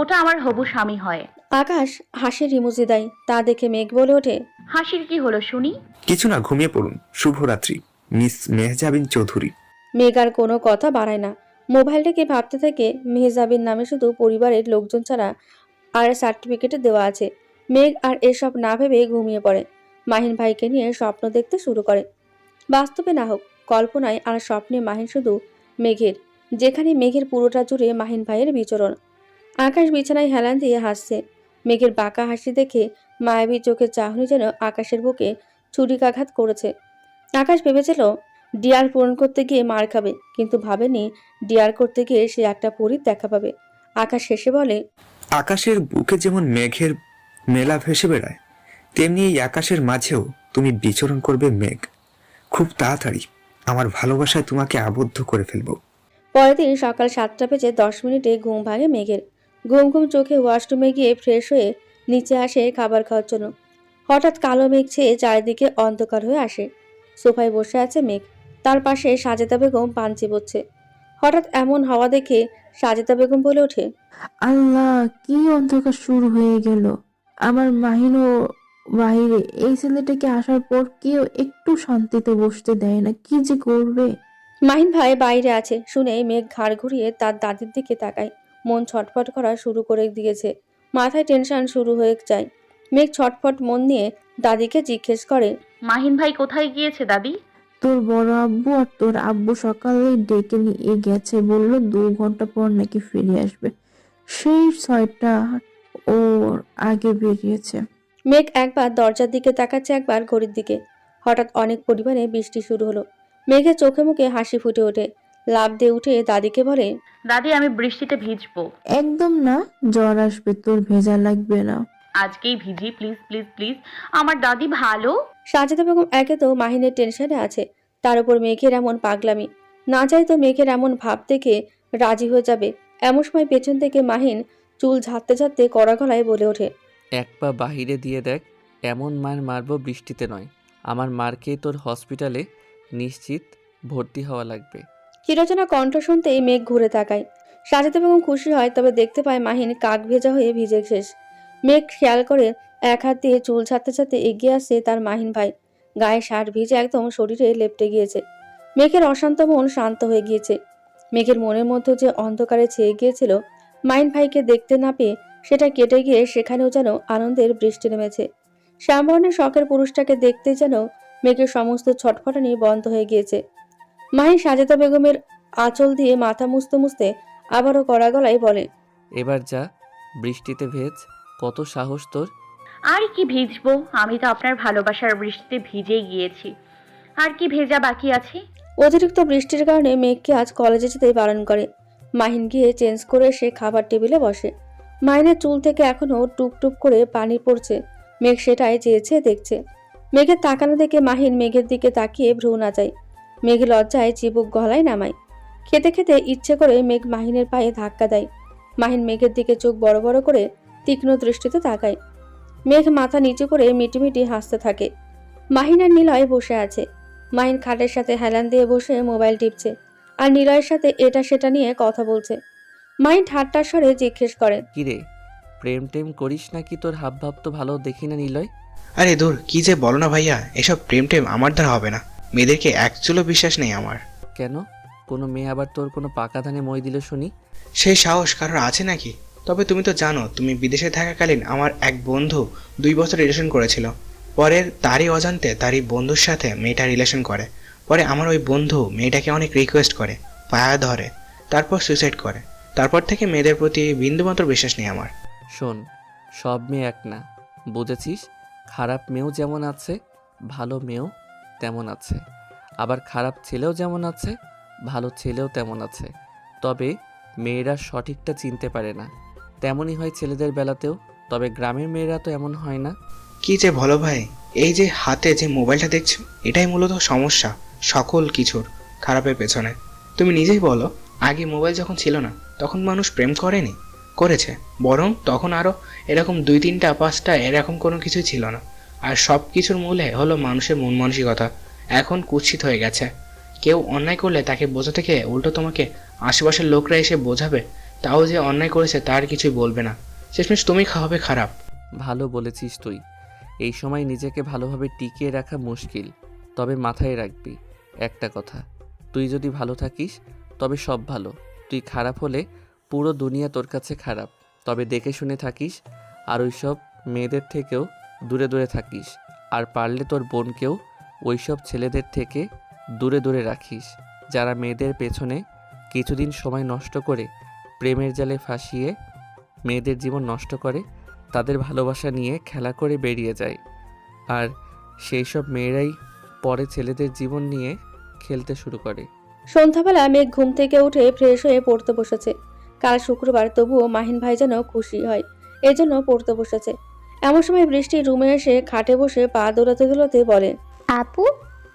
ওটা আমার হবু স্বামী হয়। আকাশ হাসির ইমোজি দেয় তা দেখে মেঘ বলে ওঠে হাসির কি হলো শুনি? কিছু না ঘুমিয়ে পড়ুন। শুভরাত্রি মিস মেহজাবিন চৌধুরী। মেঘ আর কোনো কথা বাড়ায় না। মোবাইলটাকে ভাবতে থেকে মেহজাবিন নামে শুধু পরিবারের লোকজন ছাড়া আর সার্টিফিকেটে দেওয়া আছে। মেঘ আর এসব না ভেবে ঘুমিয়ে পড়ে। মাহিন ভাইকে নিয়ে স্বপ্ন দেখতে শুরু করে। বাস্তবে না হোক কল্পনায় আর স্বপ্নে মাহিন শুধু মেঘের। যেখানে মেঘের পুরোটা জুড়ে মাহিন ভাইয়ের বিচরণ। আকাশ বিছানায় হেলান দিয়ে হাসছে। মেঘের বাঁকা হাসি দেখে মায়াবী চোখের চাহনি যেন আকাশের বুকে ছুরিকাঘাত করেছে। আকাশ ভেবেছিল ডিয়ার পূরণ করতে গিয়ে মার খাবে। কিন্তু ভাবেনি ডিয়ার করতে গিয়ে সে একটা পরীর দেখা পাবে। আকাশ শেষে বলে আকাশের বুকে যেমন মেঘের মেলা ভেসে বেড়ায় তেমনি এই আকাশের মাঝেও তুমি বিচরণ করবে মেঘ। খুব তাড়াতাড়ি আমার ভালোবাসায় তোমাকে আবদ্ধ করে ফেলব। পরের দিন সকাল সাতটা বেজে দশ মিনিটে ঘুম ভাঙে মেঘের। ঘুম ঘুম চোখে ওয়াশরুমে গিয়ে ফ্রেশ হয়ে নিচে আসে খাবার খাওয়ার জন্য। হঠাৎ কালো মেঘ ছেয়ে চারিদিকে অন্ধকার হয়ে আসে। সোফায় বসে আছে মেঘ। তার পাশে সাজেদা বেগম পান চিবোচ্ছে। হঠাৎ এমন হাওয়া দেখে সাজেদা বেগম বলে ওঠে আল্লাহ কি অন্ধকার শুরু হয়ে গেল। আমার মাহিনও বাহিরে এই ছেলেটাকে আসার পর কেউ একটু শান্তিতে বসতে দেয় না কি যে করবে? মাহিন ভাই বাইরে আছে। শুনে মেঘ ঘাড় ঘুরিয়ে তার দাদির দিকে তাকায়। মন ছটফট করা শুরু করে দিয়েছে। মাথায় টেনশন শুরু হয়ে যায়। মেঘ ছটফট মন নিয়ে দাদিকে জিজ্ঞেস করে মাহিন ভাই কোথায় গিয়েছে দাদি? তোর বড় আব্বু আর তোর আব্বু সকালে ডেকে নিয়ে গেছে। বলল দু ঘণ্টা পর নাকি ফিরে আসবে। সেই ছয়টা ওর আগে বেরিয়েছে। মেঘ একবার দরজার দিকে তাকাচ্ছে একবার ঘড়ির দিকে। হঠাৎ অনেক পরিমাণে বৃষ্টি শুরু হলো। মেঘের চোখে মুখে হাসি ফুটে ওঠে। লাভ দিয়ে উঠে দাদিকে বলে দাদি আমি বৃষ্টিতে ভিজবো। একদম না জ্বর আসবে তোর ভেজা লাগবে না। আজকেই ভিজি প্লিজ প্লিজ প্লিজ। আমার দাদি ভালো? সাজেদা বেগম একে তো মাহিনের টেনশনে আছে তার উপর মেঘের এমন পাগলামি। না চাই তো মেঘের এমন ভাব দেখে রাজি হয়ে যাবে। এমন সময় পেছন থেকে মাহিন চুল ঝাড়তে ঝাড়তে কড়া গলায় বলে ওঠে এক পা বাহিরে দিয়ে দেখ এমন মার মারবো বৃষ্টিতে নয়। আমার মারকে তোর হসপিটালে নিশ্চিত ভর্তি হওয়া লাগবে। চিরচেনা কণ্ঠ শুনতেই মেঘ ঘুরে তাকায়। সাজেদা বেগম খুশি হয়, তবে দেখতে পায় মাহিন কাক ভেজা হয়ে ভিজে শেষ। মেঘ খেয়াল করে এক হাত দিয়ে চুল ছাড়তে ছাড়তে এগিয়ে আসছে তার মাহিন ভাই। গায়ে শার্ট ভিজে একদম শরীরে লেপটে গিয়েছে। মেঘের অশান্ত মন শান্ত হয়ে গিয়েছে। মেঘের মনের মধ্যে যে অন্ধকারে ছেয়ে গিয়েছিল, মাহিন ভাইকে দেখতে না পেয়ে সেটা কেটে গিয়ে সেখানেও যেন আনন্দের বৃষ্টি নেমেছে। শ্যামবর্ণের শখের পুরুষটাকে দেখতে যেন মেঘের সমস্ত ছটফটানি বন্ধ হয়ে গিয়েছে। মাহিন সাজেদা বেগমের আঁচল দিয়ে মাথা মুছতে মুছতে আবারও কড়া গলায় বলে এবার যা বৃষ্টিতে ভেজ কত সাহস তোর। আর কি ভিজবো? আমি তো আপনার ভালোবাসার বৃষ্টিতে ভিজেই গিয়েছি। আর কি ভেজা বাকি আছে? অতিরিক্ত বৃষ্টির কারণে মেঘকে আজ কলেজে যেতে বারণ করে। মাহিন গিয়ে চেঞ্জ করে সে খাবার টেবিলে বসে। মাহিনের চুল থেকে এখনও টুপ টুপ করে পানি পড়ছে। মেঘ সেটাই চেয়েছে দেখছে। মেঘের তাকানো দেখে মাহিন মেঘের দিকে তাকিয়ে ভ্রু না যায় মেঘ লজ্জায় চিবুক গলায় নামায়। খেতে খেতে ইচ্ছে করে মেঘ মাহিনের পায়ে ধাক্কা দেয়। মাহিন মেঘের দিকে চোখ বড় বড় করে তীক্ষ্ণ দৃষ্টিতে তাকায়। মেঘ মাথা নিচু করে মিটিমিটি হাসতে থাকে। মাহিন আর নিলয় বসে আছে। মাহিন খাটের সাথে হেলান দিয়ে বসে মোবাইল টিপছে আর নিলয়ের সাথে এটা সেটা নিয়ে কথা বলছে। মাহিন ঠাট্টার স্বরে জিজ্ঞেস করে কি রে প্রেম টেম করিস নাকি? তোর হাব ভাব তো ভালো দেখি না নিলয়? আরে দূর কি যে বলো না ভাইয়া এসব প্রেম টেম আমার দ্বারা হবে না। মেয়েদেরকে এক চুলো বিশ্বাস নেই আমার। কেন? কোনো মেয়ে আবার তোর কোনো পাকা ধানে মই দিল শুনি? সেই সাহস কারোর আছে নাকি? তবে তুমি তো জানো তুমি বিদেশে থাকাকালীন আমার এক বন্ধু দুই বছর রিলেশন করেছিল। পরের তারই অজান্তে তারই বন্ধুর সাথে মেয়েটা রিলেশন করে। পরে আমার ওই বন্ধু মেয়েটাকে অনেক রিকোয়েস্ট করে পায়া ধরে তারপর সুইসাইড করে। তারপর থেকে মেয়েদের প্রতি বিন্দুমাত্র বিশ্বাস নেই আমার। শোন সব মেয়ে এক না বুঝেছিস? খারাপ মেয়েও যেমন আছে ভালো মেয়েও তেমন আছে। আবার খারাপ ছেলেও যেমন আছে, ভালো ছেলেও তেমন আছে। তবে মেয়েরা সঠিকটা চিনতে পারে না। তেমনই হয় ছেলেদের বেলাতেও, তবে গ্রামের মেয়েরা তো এমন হয় না। কি যে বলো ভাই, এই যে হাতে যে মোবাইলটা দেখছ, এটাই মূলত সমস্যা, সকল কিছুর, খারাপের পেছনে। তুমি নিজেই বলো, আগে মোবাইল যখন ছিল না, তখন মানুষ প্রেম করেনি, করেছে। বরং তখন আরও এরকম দুই তিনটা, পাঁচটা, এরকম কোনো কিছু ছিল না। আর সব কিছুর মূলে হলো মানুষের মন মানসিকতা। এখন কুৎসিত হয়ে গেছে। কেউ অন্যায় করলে তাকে বোঝাতে গিয়ে উল্টো তোমাকে আশেপাশের লোকরা এসে বোঝাবে, তাও যে অন্যায় করেছে তার কিছুই বলবে না। শেষমেশ তুমি খাওয়াবে খারাপ। ভালো বলেছিস তুই। এই সময় নিজেকে ভালোভাবে টিকিয়ে রাখা মুশকিল, তবে মাথায় রাখবি, একটা কথা। তুই যদি ভালো থাকিস, তবে সব ভালো। তুই খারাপ হলে পুরো দুনিয়া তোর কাছে খারাপ, তবে দেখে শুনে থাকিস, আর ওইসব মেয়েদের থেকেও দূরে দূরে থাকিস, আর পারলে তোর বোনকেও ওইসব ছেলেদের থেকে দূরে দূরে রাখিস, যারা মেয়েদের পেছনে কিছুদিন সময় নষ্ট করে প্রেমের জালে ফাঁসিয়ে মেয়েদের জীবন নষ্ট করে, তাদের ভালোবাসা নিয়ে খেলা করে বেরিয়ে যায়। আর সেই সব মেয়েরাই পরে ছেলেদের জীবন নিয়ে খেলতে শুরু করে। সন্ধ্যাবেলা মেঘ ঘুম থেকে উঠে ফ্রেশ হয়ে পড়তে বসেছে। কাল শুক্রবার তবুও মাহিন ভাই যেন খুশি হয়, এজন্য পড়তে বসেছে। এমন সময় বৃষ্টি রুমে এসে খাটে বসে পা দোলাতে দোলাতে বলে আপু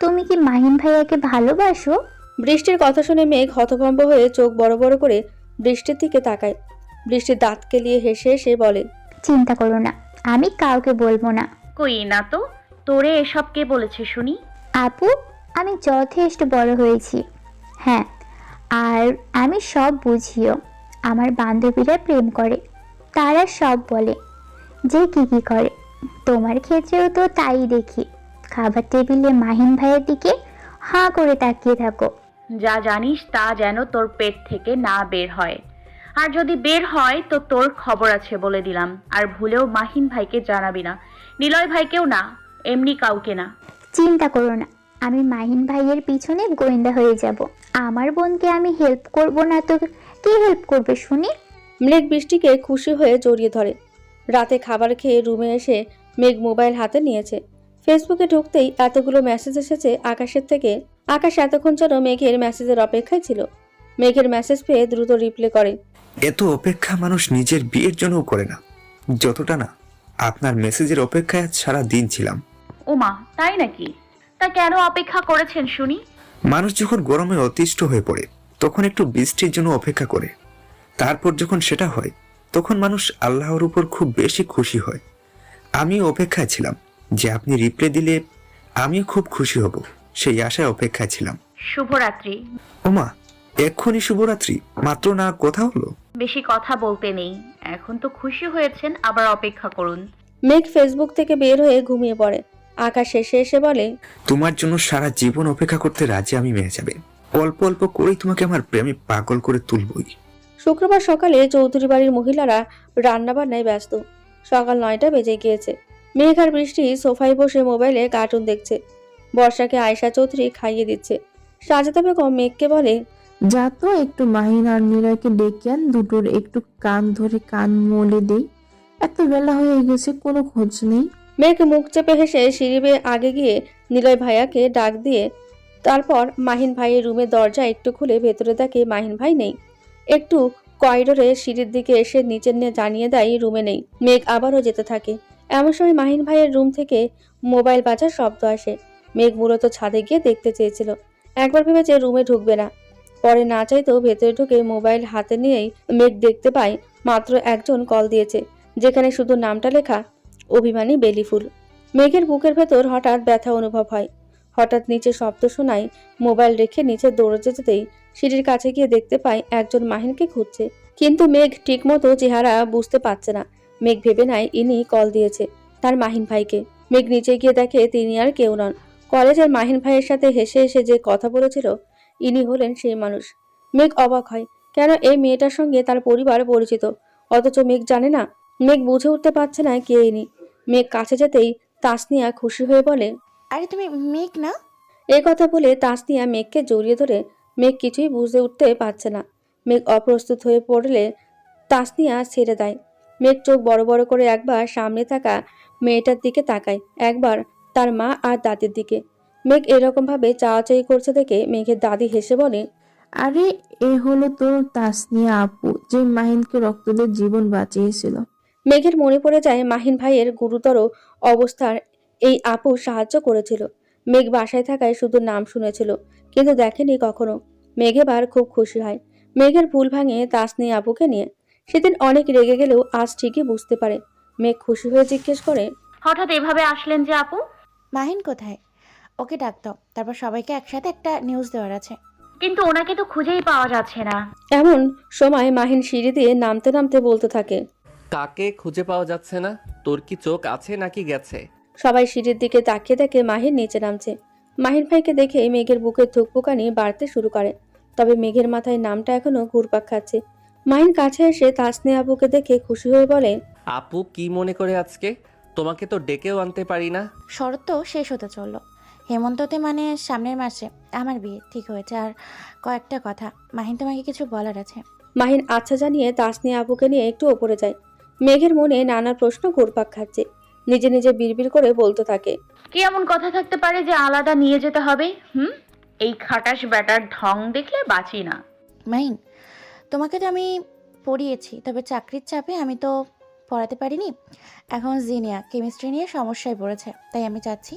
তুমি কি মাহিন ভাইয়াকে ভালোবাসো? বৃষ্টির কথা শুনে মেঘ হতভম্ব হয়ে চোখ বড় বড় করে বৃষ্টির দিকে তাকায়। বৃষ্টির দাঁত কেলিয়ে হেসে হেসে বলে চিন্তা করো না আমি কাউকে বলব না। কই না তো তোরে এসব কে বলেছে শুনি? আপু আমি যথেষ্ট বড় হয়েছি। হ্যাঁ আর আমি সব বুঝিও আমার বান্ধবীরা প্রেম করে তারা সব বলে। যে কি কি করে? তোমার ক্ষেত্রেও তো তাই দেখি। খাবার টেবিলে মাহিন ভাইয়ের দিকে হাঁ করে তাকিয়ে থাকো। যা জানিস তা যেন তোর পেট থেকে না বের হয়। আর যদি বের হয় তো তোর খবর আছে বলে দিলাম। আর ভুলেও মাহিন ভাইকে জানাবি না। নিলয় ভাইকেও না এমনি কাউকে না। চিন্তা করো না আমি মাহিন ভাইয়ের পিছনে গোয়েন্দা হয়ে যাব। আমার বোনকে আমি হেল্প করব না তো কে হেল্প করবে শুনি? মেঘ বৃষ্টিকে খুশি হয়ে জড়িয়ে ধরে। রাতে খাবার খেয়ে রুমে এসে মেঘ মোবাইল হাতে নিয়েছে। ফেসবুকে ঢুকতেই এতগুলো মেসেজ এসেছে আকাশের থেকে। আকাশ এতক্ষণ যেন মেঘের মেসেজের অপেক্ষায় ছিল। মেঘের মেসেজ পেয়ে দ্রুত রিপ্লে করে এত অপেক্ষা মানুষ নিজের বিয়ের জন্যও করে না। যতটা না আপনার মেসেজের অপেক্ষায় আজ সারা দিন ছিলাম। ওমা তাই নাকি? তা কেন অপেক্ষা করেছেন শুনি? মানুষ যখন গরমে অতিষ্ঠ হয়ে পড়ে তখন একটু বৃষ্টির জন্য অপেক্ষা করে। তারপর যখন সেটা হয় তখন মানুষ আল্লাহর উপর খুব বেশি খুশি হয়। আমিও অপেক্ষায় ছিলাম যে আপনি রিপ্লে দিলে আমিও খুব খুশি হব সেই আশায় অপেক্ষায় ছিলাম। শুভরাত্রি। ওমা এক্ষুনি শুভরাত্রি মাত্র না কথা হলো? বেশি কথা বলতে নেই। এখন তো খুশি হয়েছেন আবার অপেক্ষা করুন। মেঘ ফেসবুক থেকে বের হয়ে ঘুমিয়ে পড়ে। আকাশ শেষে এসে বলে তোমার জন্য সারা জীবন অপেক্ষা করতে রাজি আমি মেয়ে যাবে। অল্প অল্প করেই তোমাকে আমার প্রেমে পাগল করে তুলবই। শুক্রবার সকালে চৌধুরী বাড়ির মহিলারা রান্নাবান্নায় ব্যস্ত। সকাল নয়টা বেজে গিয়েছে। মেঘ আর বৃষ্টি সোফায় বসে মোবাইলে কার্টুন দেখছে। বর্ষাকে আয়শা চৌধুরী খাইয়ে দিচ্ছে। সাজেদা বেগম মেঘকে বলে যা তো একটু মাহিন আর নিলয়কে ডেকে আন দুটোর একটু কান ধরে কান মলে দেই। এত বেলা হয়ে গেছে কোনো খোঁজ নেই। মেঘ মুখ চেপে হেসে সিঁড়ি বেয়ে আগে গিয়ে নিলয় ভাইয়াকে ডাক দিয়ে তারপর মাহিন ভাইয়ের রুমের দরজা একটু খুলে ভেতরে দেখে মাহিন ভাই নেই। একটু করিডোরে সিঁড়ির দিকে এসে নিচে নিয়ে জানিয়ে দেয়, রুমে নেই। মেঘ আবারও যেতে থাকে। এমন সময় মাহিন ভাইয়ের রুম থেকে মোবাইল বাজার শব্দ আসে। মেঘ মূলত ছাদে গিয়ে দেখতে চেয়েছিল। একবার ভেবেছে রুমে ঢুকবে না। পরে না চাইতেও ভেতরে ঢুকে মোবাইল হাতে নিয়েই মেঘ দেখতে পায়, মাত্র একজন কল দিয়েছে, যেখানে শুধু নামটা লেখা, অভিমানী বেলিফুল। মেঘের বুকের ভেতর হঠাৎ ব্যথা অনুভব হয়। হঠাৎ নিচে শব্দ শোনায় মোবাইল রেখে নিচে দৌড়ে যেতেই সিঁড়ির কাছে গিয়ে দেখতে পায় একজন মাহিনকে খুঁজছে। কিন্তু মেঘ ঠিকমতো চেহারা বুঝতে পারছে না। মেঘ ভেবে নেয় ইনি কল দিয়েছে তার মাহিন ভাইকে। মেঘ নিচে গিয়ে দেখে তিনি আর কেউ নন। কলেজের মাহিন ভাইয়ের সাথে হেসে হেসে যে কথা বলেছিল, ইনি হলেন সেই মানুষ। মেঘ অবাক হয়, কেন এই মেয়েটার সঙ্গে তার পরিবার পরিচিত? অথচ মেঘ জানে না। মেঘ বুঝে উঠতে পারছে না কে ইনি। মেঘ কাছে যেতেই তাসনিয়া খুশি হয়ে বলে আরে তুমি মেঘ না? এই কথা বলে তাসনিয়া মেঘকে জড়িয়ে ধরে। মেঘ কিছুই বুঝতে উঠতে পারছে না। মেঘ অপ্রস্তুত হয়ে পড়লে তাসনিয়া ছেড়ে দেয়। মেঘ চোখ বড় বড় করে একবার সামনে থাকা মেয়েটার দিকে তাকায়। একবার তার মা আর দাদির দিকে। মেঘ এরকম ভাবে চাওয়াচাই করছে দেখে মেঘের দাদি হেসে বলে আরে এ হলো তোর তাসনিয়া আপু যে মাহিনকে রক্ত দিয়ে জীবন বাঁচিয়েছিল। মেঘের মনে পড়ে যায় মাহিন ভাইয়ের গুরুতর অবস্থার এই আপু সাহায্য করেছিল। মেঘ বাসায় থাকায় শুধু নাম শুনেছিল কিন্তু দেখেনি কখনো। মেঘ এবার খুব খুশি হয়। মেঘের ভুল ভাঙে তাসনি আপুকে নিয়ে। সেদিন অনেক রেগে গেলেও আজ ঠিকই বুঝতে পারে। মেঘ খুশি হয়ে জিজ্ঞেস করে হঠাৎ এভাবে আসলেন যে আপু? মাহিন কোথায়? ওকে ডাক দাও তারপর সবাইকে একসাথে একটা নিউজ দেওয়ার আছে। কিন্তু ওনাকে তো খুঁজেই পাওয়া যাচ্ছে না। এমন সময় মাহিন সিঁড়ি দিয়ে নামতে নামতে বলতে থাকে কাকে খুঁজে পাওয়া যাচ্ছে না? তোর কি চোখ আছে নাকি গেছে? সবাই সিঁড়ির দিকে তাকিয়ে দেখে মাহিন নিচে নামছে। মাহিন ভাইকে দেখে মেঘের বুকের থুকপুকানি বাড়তে শুরু করে। তবে মেঘের মাথায় নামটা এখনও ঘুরপাক খাচ্ছে। মাহিন কাছে এসে তাসনে আবুকে দেখে খুশি হয়ে বলে আপু কি মনে করে আজকে? তোমাকে তো ডেকেও আনতে পারি না। শরৎ তো শেষ হতে চলল। হেমন্ততে মানে সামনের মাসে আমার বিয়ে ঠিক হয়েছে। আর কয়েকটা কথা মাহিন তোমাকে কিছু বলার আছে। মাহিন আচ্ছা জানিয়ে তাসনিয়া আবুকে নিয়ে একটু ওপরে যায়। মেঘের মনে নানা প্রশ্ন ঘুরপাক খাচ্ছে। নিজে নিজে বিড়বিড় করে বলতে থাকে। কি এমন কথা থাকতে পারে যে আলাদা নিয়ে যেতে হবে? হুম? এই খাটাস ব্যাটার ঢং দেখলে বাঁচি না। মাইন তোমাকে তো আমি পড়িয়েছি তবে চাকরির চাপে আমি তো পড়াতে পারিনি। এখন জিনিয়া কেমিস্ট্রি নিয়ে সমস্যায় পড়েছে তাই আমি চাচ্ছি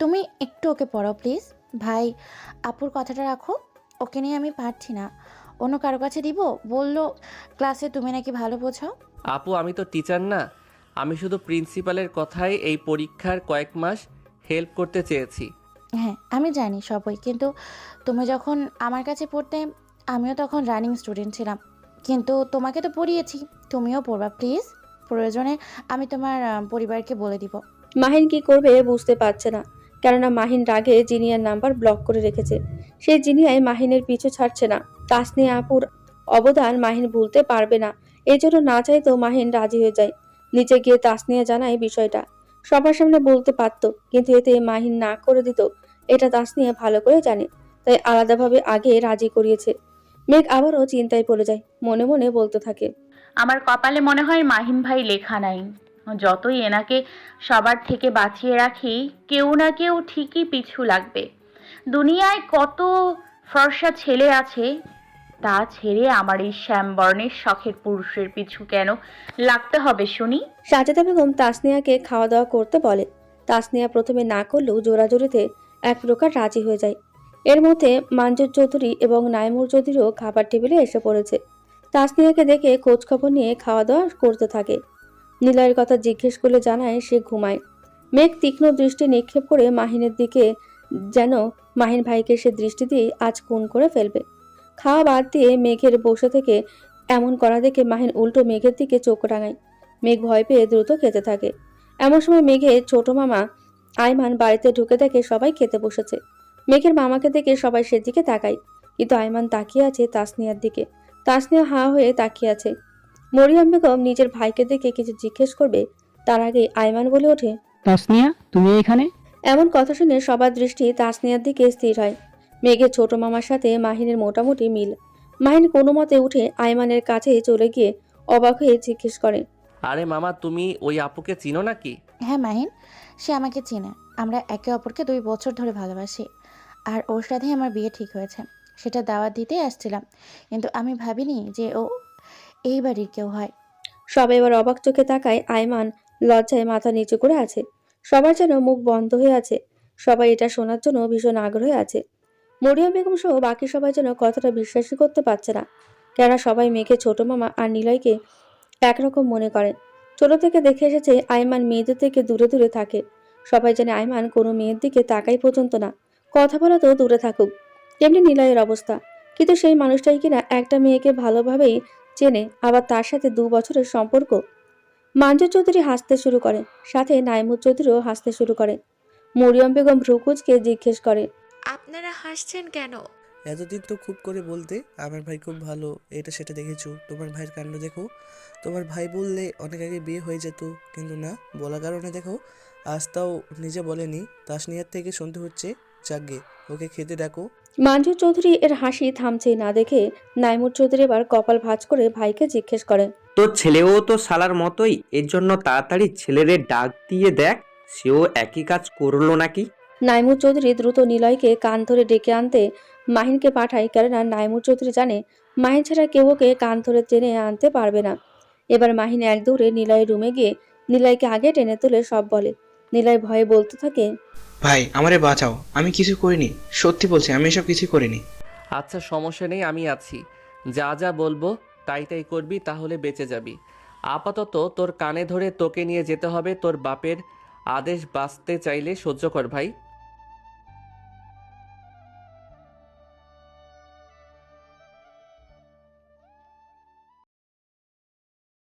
তুমি একটু ওকে পড়াও প্লিজ। ভাই আপুর কথাটা রাখো ওকে নিয়ে আমি পারছি না। অন্য কারও কাছে দিব? বলল ক্লাসে তুমি নাকি ভালো বোঝাও? আপু আমি তো টিচার না আমি শুধু প্রিন্সিপালের কথায় এই পরীক্ষার কয়েক মাস হেল্প করতে চেয়েছি। হ্যাঁ আমি জানি সবই কিন্তু তুমি যখন আমার কাছে পড়তে আমিও তখন রানিং স্টুডেন্ট ছিলাম। কিন্তু তোমাকে তো পড়িয়েছি তুমিও পড়বা প্লিজ প্রয়োজনে আমি তোমার আহ, পরিবারকে বলে দিব। মাহিন কি করবে বুঝতে পারছে না কেননা মাহিন রাগে জিনিয়ার নাম্বার ব্লক করে রেখেছে। সেই জিনিয়ায় মাহিনের পিছু ছাড়ছে না। তাসনিয়া আপুর অবদান মাহিন ভুলতে পারবে না। এই জন্য না চাইতেও মাহিন রাজি হয়ে যায়। নিচে গিয়ে তাসনিয়া জানায় বিষয়টা। সবার সামনে বলতে পারত, কিন্তু এতে মাহিন না করে দিত। এটা তাসনিয়া ভালো করে জানে, তাই আলাদাভাবে আগে রাজি করিয়েছে। মেঘ আবারও চিন্তায় পড়ে যায়, মনে মনে বলতে থাকে। আমার কপালে মনে হয় মাহিন ভাই লেখা নাই। যতই এনাকে সবার থেকে বাঁচিয়ে রাখি, কেউ না কেউ ঠিকই পিছু লাগবে। দুনিয়ায় কত ফর্সা ছেলে আছে তা ছেড়ে আমার এই শ্যামবর্ণের শখের পুরুষের পিছু কেন লাগতে হবে, শুনি? সাজেদা বেগম তাসনিয়াকে খাওয়া দাওয়া করতে বলে। তাসনিয়া প্রথমে না করলেও জোরাজোরিতে এক প্রকার রাজি হয়ে যায়। এর মধ্যে মাঞ্জুর চৌধুরী এবং নাইমুর চৌধুরীও খাবার টেবিলে এসে পড়েছে। তাসনিয়াকে দেখে খোঁজ খবর নিয়ে খাওয়া দাওয়া করতে থাকে। নিলয়ের কথা জিজ্ঞেস করলে জানায় সে ঘুমায়। মেঘ তীক্ষ্ণ দৃষ্টি নিক্ষেপ করে মাহিনের দিকে যেন মাহিন ভাইকে সে দৃষ্টি দিয়ে আজ খুন করে ফেলবে। খাওয়া বাদ দিয়ে মেঘের বসে থেকে এমন করা দেখে মাহিন উল্টো মেঘের দিকে চোখ রাঙায়। মেঘ ভয় পেয়ে দ্রুত খেতে থাকে। এমন সময় মেঘে ছোট মামা আয়মান বাড়িতে ঢুকে দেখে সবাই খেতে বসেছে। মেঘের মামাকে দেখে সবাই সেদিকে তাকায়। কিন্তু আয়মান তাকিয়ে আছে তাসনিয়ার দিকে। তাসনিয়া হা হয়ে তাকিয়ে আছে। মরিয়ম বেগম নিজের ভাইকে দেখে কিছু জিজ্ঞেস করবে তার আগে আয়মান বলে ওঠে তাসনিয়া তুমি এখানে? এমন কথা শুনে সবার দৃষ্টি তাসনিয়ার দিকে স্থির হয়। মেঘের ছোট মামার সাথে মাহিনের মোটামুটি মিল। মাহিন কোনো মতে উঠে আয়মানের কাছে চলে গিয়ে অবাক হয়ে জিজ্ঞেস করে আরে মামা তুমি ওই আপুকে চিনো নাকি? হ্যাঁ মাহিন সে আমাকে চেনে। আমরা একে অপরকে দুই বছর ধরে ভালোবাসি। আর ওর সাথে আমার বিয়ে ঠিক হয়েছে। সেটা দাওয়াত দিতেই আসছিলাম। কিন্তু আমি ভাবিনি যে ও এই বাড়ির কেউ হয়। সবাই এবার অবাক চোখে তাকায় আয়মান লজ্জায় মাথা নিচু করে আছে। সবার যেন মুখ বন্ধ হয়ে আছে। সবাই এটা শোনার জন্য ভীষণ আগ্রহে আছে। মরিয়ম বেগম সহ বাকি সবাই যেন কথাটা বিশ্বাসই করতে পারছে না। কেননা সবাই মেয়েকে ছোট মামা আর নিলয়কে একরকম মনে করে। ছোট থেকে দেখে এসেছে আয়মান মেয়েদের থেকে দূরে দূরে থাকে। সবাই জানে আয়মান কোনো মেয়ের দিকে তাকাই পর্যন্ত না। কথা বলা তো দূরে থাকুক। তেমনি নিলয়ের অবস্থা। কিন্তু সেই মানুষটাই কিনা একটা মেয়েকে ভালোভাবেই চেনে, আবার তার সাথে দু বছরের সম্পর্ক। মাঞ্জু চৌধুরী হাসতে শুরু করে। সাথে নাইমুদ চৌধুরীও হাসতে শুরু করে। মরিয়ম বেগম ভ্রুকুজকে জিজ্ঞেস করে আপনারা হাসছেন কেন? এতদিন তো খুব করে বলতে আমার ভাই খুব ভালো এটা সেটা দেখেছ? তোমার ভাইয়ের কাণ্ড দেখো। তোমার ভাই বললে অনেক আগে বিয়ে হয়ে যেত কিন্তু না বলার কারণে দেখো আজ তাও নিজে বলেনি। তাসনিয়ার থেকে শুনতে হচ্ছে যাকগে ওকে খেতে ডাকো। মাঞ্জু চৌধুরী এর হাসি থামছেই না দেখে নাইমুর চৌধুরী এবার কপাল ভাঁজ করে ভাইকে জিজ্ঞেস করে তোর ছেলেও তো শালার মতোই এর জন্য তাড়াতাড়ি ছেলেরে ডাক দিয়ে দেখ সেও একই কাজ করল নাকি? নাইমুদ চৌধুরী দ্রুত নিলয়কে কান ধরে ডেকে আনতে মাহিনকে পাঠায় কেননা নাইমুদ চৌধুরী জানে মাহিন ছাড়া কেউ ওকে কান ধরে টেনে আনতে পারবে না। এবার মাহিন এক দৌড়ে নিলয়ের রুমে গিয়ে নিলয়কে আগে টেনে তুলে সব বলে। নিলয় ভয়ে বলতে থাকে ভাই আমারে বাঁচাও আমি কিছু করিনি সত্যি বলছি আমি এসব কিছু করিনি। আচ্ছা সমস্যা নেই আমি আছি। যা যা বলব তাই তাই করবি তাহলে বেঁচে যাবি। আপাতত তোর কানে ধরে তোকে নিয়ে যেতে হবে তোর বাপের আদেশ বাঁচতে চাইলে সহ্য কর ভাই।